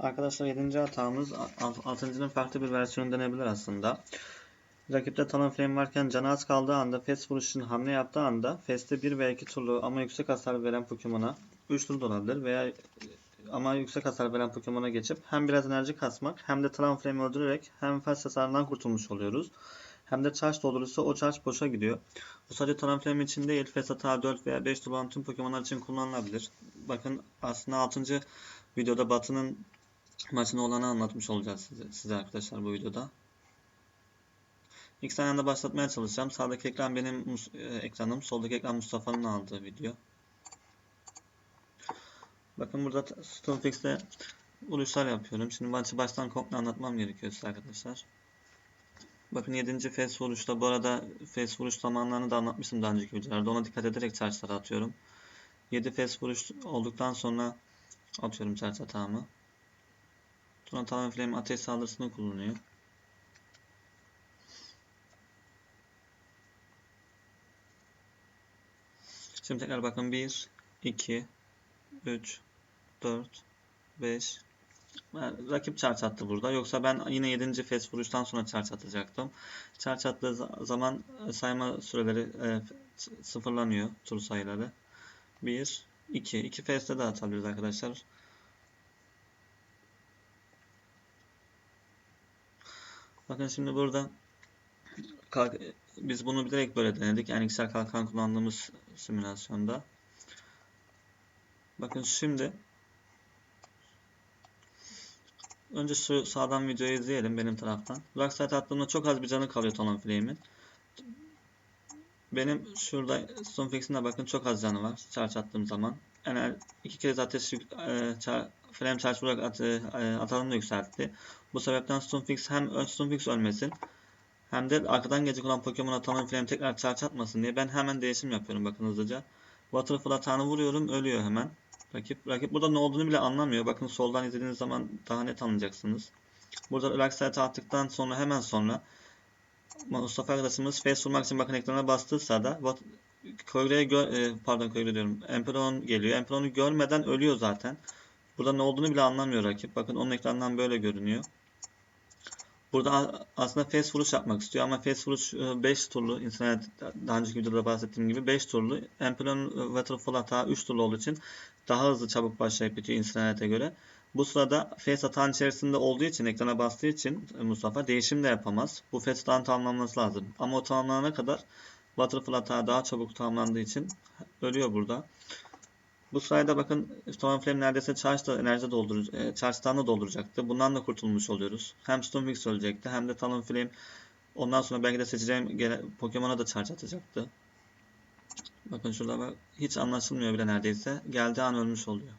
Arkadaşlar 7. hatamız 6.'nın farklı bir versiyonu denebilir aslında. Rakipte Talon Flame varken canı az kaldığı anda Fast vuruşun hamle yaptığı anda Fast'te 1 veya 2 turlu ama yüksek hasar veren Pokemon'a 3 tur olabilir veya ama yüksek hasar veren Pokemon'a geçip hem biraz enerji kasmak hem de Talon Flame öldürerek hem Fast hasarından kurtulmuş oluyoruz. Hem de charge doldurursa o charge boşa gidiyor. Bu sadece Talon Flame için değil, Fast hata 4 veya 5 tur olan tüm Pokemon'lar için kullanılabilir. Bakın aslında 6. videoda Batı'nın maçın olanı anlatmış olacağız size, size arkadaşlar bu videoda. İlk anda başlatmaya çalışacağım. Sağdaki ekran benim e, ekranım, soldaki ekran Mustafa'nın aldığı video. Bakın burada Stonefix'te vuruşlar yapıyorum. Şimdi maçı baştan komple anlatmam gerekiyor size arkadaşlar. Bakın 7. face vuruşta bu arada face vuruş zamanlarını da anlatmıştım daha önceki videolarda. Ona dikkat ederek charge'ları atıyorum. 7 face vuruş olduktan sonra atıyorum charge atağımı. Sonra Talon ateş saldırısını kullanıyor. Şimdi tekrar bakın 1, 2, 3, 4, 5. Rakip charge attı burada. Yoksa ben yine 7. fes vuruştan sonra charge atacaktım. Charge attığı za- zaman e, sayma süreleri e, sıfırlanıyor tur sayıları. 1, 2. 2 feste de atabiliriz arkadaşlar. Bakın şimdi burada biz bunu bilerek böyle denedik. Yani iksel kalkan kullandığımız simülasyonda. Bakın şimdi önce şu sağdan videoyu izleyelim benim taraftan. Rockside attığımda çok az bir canı kalıyor Talon Flame'in. Benim şurada Stonefix'in de bakın çok az canı var charge attığım zaman. Yani iki kez ateş e, char- flame charge vurarak at, e, atalım da yükseltti. Bu sebepten Stonefix hem ön Stonefix ölmesin hem de arkadan gelecek olan Pokemon Talon Flame tekrar charge atmasın diye ben hemen değişim yapıyorum bakın hızlıca. Waterfall atağını vuruyorum ölüyor hemen. Rakip, rakip burada ne olduğunu bile anlamıyor. Bakın soldan izlediğiniz zaman daha net anlayacaksınız. Burada Rockside attıktan sonra hemen sonra Mustafa arkadaşımız face vurmak için bakın ekrana bastıysa da Gö e, pardon Köyre diyorum. Emperon geliyor. Emperon'u görmeden ölüyor zaten. Burada ne olduğunu bile anlamıyor rakip. Bakın onun ekrandan böyle görünüyor. Burada aslında face vuruş yapmak istiyor ama face vuruş 5 turlu internet daha önceki videoda bahsettiğim gibi 5 turlu. Emperon e, Waterfall hata 3 turlu olduğu için daha hızlı çabuk başlayıp bitiyor internete göre. Bu sırada face atağın içerisinde olduğu için ekrana bastığı için e, Mustafa değişim de yapamaz. Bu face atağın tamamlanması lazım. Ama o tamamlanana kadar Waterfall hata daha çabuk tamamlandığı için ölüyor burada. Bu sayede bakın Storm Flame neredeyse charge da enerji doldur e, charge'dan da dolduracaktı. Bundan da kurtulmuş oluyoruz. Hem Stormwix ölecekti hem de Talon Flame ondan sonra belki de seçeceğim Pokemon'a da charge atacaktı. Bakın şurada bak hiç anlaşılmıyor bile neredeyse. Geldiği an ölmüş oluyor.